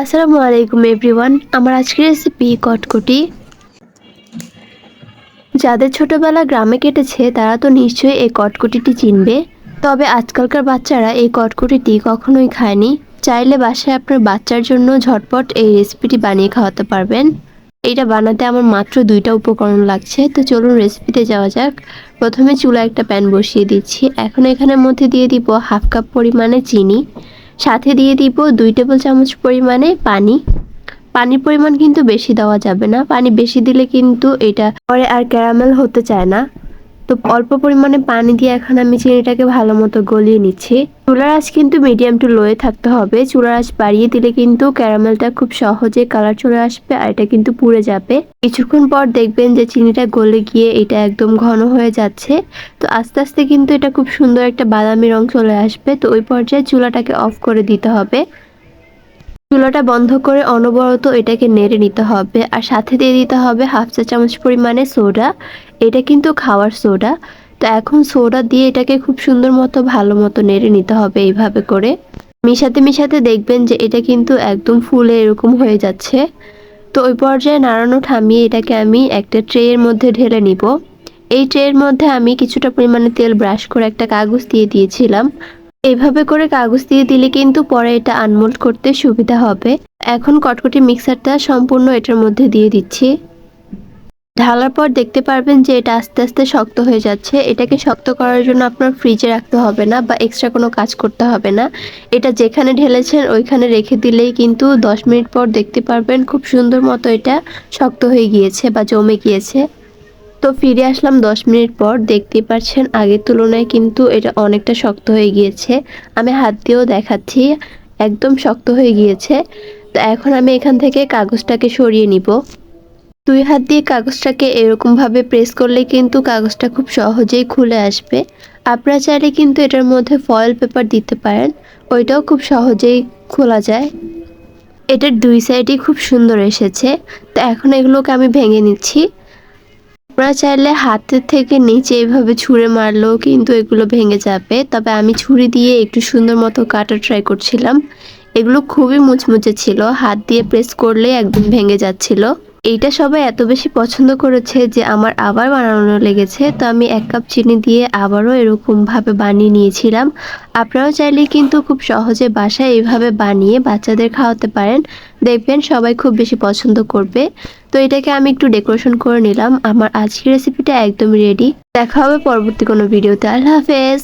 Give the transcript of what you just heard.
আসসালামু আলাইকুম এভরিওয়ান, আমার আজকের রেসিপি কটকটি। যাদের ছোটবেলা গ্রামে কেটেছে, তারা তো নিশ্চয়ই এই কটকটিটি চিনবে। তবে আজকালকার বাচ্চারা এই কটকটিটি কখনোই খায়নি। চাইলে বাসায় আপনার বাচ্চার জন্য ঝটপট এই রেসিপিটি বানিয়ে খাওয়াতে পারবেন। এটা বানাতে আমার মাত্র দুইটা উপকরণ লাগছে, তো চলুন রেসিপিতে যাওয়া যাক। প্রথমে চুলা একটা প্যান বসিয়ে দিচ্ছি। এখন এখানের মধ্যে দিয়ে দিব হাফ কাপ পরিমাণে চিনি। সাথে দিয়ে দিব দুই টেবিল চামচ পরিমাণে পানি। পানির পরিমাণ কিন্তু বেশি দেওয়া যাবে না। পানি বেশি দিলে কিন্তু এটা পরে আর ক্যারামেল হতে চায় না। তো অল্প পরিমাণে পানি দিয়ে এখন আমি চিনিটাকে ভালো মতো গলিয়ে নিচ্ছি। চুলার আঁচ কিন্তু মিডিয়াম টু লোয়ে থাকতে হবে। চুলার আঁচ বাড়িয়ে দিলে কিন্তু ক্যারামেলটা খুব সহজে কালার চলে আসবে আর এটা কিন্তু পুড়ে যাবে। কিছুক্ষণ পর দেখবেন যে চিনিটা গলে গিয়ে এটা একদম ঘন হয়ে যাচ্ছে। তো আস্তে আস্তে কিন্তু এটা খুব সুন্দর একটা বাদামি রং চলে আসবে। তো ওই পর্যায়ে চুলাটাকে অফ করে দিতে হবে। চুলাটা বন্ধ করে অনবরত এটাকে নেড়ে নিতে হবে। আর সাথে দিয়ে দিতে হবে হাফ চা চামচ পরিমাণে সোডা এটা কিন্তু খাওয়ার সোডা। তো এখন সোডা দিয়ে এটাকে খুব সুন্দর মতো, ভালো মতো নেড়ে নিতে হবে এইভাবে করে। মিশাতে মিশাতে দেখবেন যে এটা কিন্তু একদম ফুলে এরকম হয়ে যাচ্ছে। তো ওই পর্যায়ে নাড়ানো থামিয়ে এটাকে আমি একটা ট্রেয়ের মধ্যে ঢেলে নিব। এই ট্রেয়ের মধ্যে আমি কিছুটা পরিমাণে তেল ব্রাশ করে একটা কাগজ দিয়ে দিয়েছিলাম। এভাবে করে কাগজ দিয়ে দিলে কিন্তু পরে এটা আনমোল্ড করতে সুবিধা হবে। এখন কটকটি মিক্সারটা সম্পূর্ণ এটার মধ্যে দিয়ে দিচ্ছি। ঢালার পর দেখতে পারবেন যে এটা আস্তে আস্তে শক্ত হয়ে যাচ্ছে। এটাকে শক্ত করার জন্য আপনার ফ্রিজে রাখতে হবে না বা এক্সট্রা কোনো কাজ করতে হবে না। এটা যেখানে ঢেলেছেন ওইখানে রেখে দিলেই কিন্তু দশ মিনিট পর দেখতে পারবেন খুব সুন্দর মতো এটা শক্ত হয়ে গিয়েছে বা জমে গিয়েছে। তো ফিরে আসলাম দশ মিনিট পর। দেখতে পাচ্ছেন আগের তুলনায় কিন্তু এটা অনেকটা শক্ত হয়ে গিয়েছে। আমি হাত দিয়েও দেখাচ্ছি, একদম শক্ত হয়ে গিয়েছে। তো এখন আমি এখান থেকে কাগজটাকে সরিয়ে নিব। দুই হাত দিয়ে কাগজটাকে এরকমভাবে প্রেস করলে কিন্তু কাগজটা খুব সহজেই খুলে আসবে। আপনারা চাইলে কিন্তু এটার মধ্যে ফয়েল পেপার দিতে পারেন, ওইটাও খুব সহজেই খোলা যায়। এটার দুই সাইডই খুব সুন্দর এসেছে। তো এখন এগুলোকে আমি ভেঙে নিচ্ছি। আপনারা চাইলে হাতের থেকে নিচে এভাবে ছুঁড়ে মারলেও কিন্তু এগুলো ভেঙে যাবে। তবে আমি ছুরি দিয়ে একটু সুন্দর মতো কাটা ট্রাই করছিলাম। এগুলো খুবই মুচমুচে ছিল। হাত দিয়ে প্রেস করলে একদম ভেঙে যাচ্ছিল। এইটা সবাই এত বেশি পছন্দ করেছে যে আমার আবার বানানো লেগেছে, তো আমি এক কাপ চিনি দিয়ে আবারও এরকমভাবে বানিয়ে নিয়েছিলাম। আপনারাও চাইলে কিন্তু খুব সহজে বাসায় এইভাবে বানিয়ে বাচ্চাদের খাওয়াতে পারেন। দেখবেন সবাই খুব বেশি পছন্দ করবে। তো এটাকে আমি একটু ডেকোরেশন করে নিলাম। আমার আজকের রেসিপিটা একদম রেডি দেখা হবে পরবর্তী কোনো ভিডিওতে আল্লাহ হাফেজ।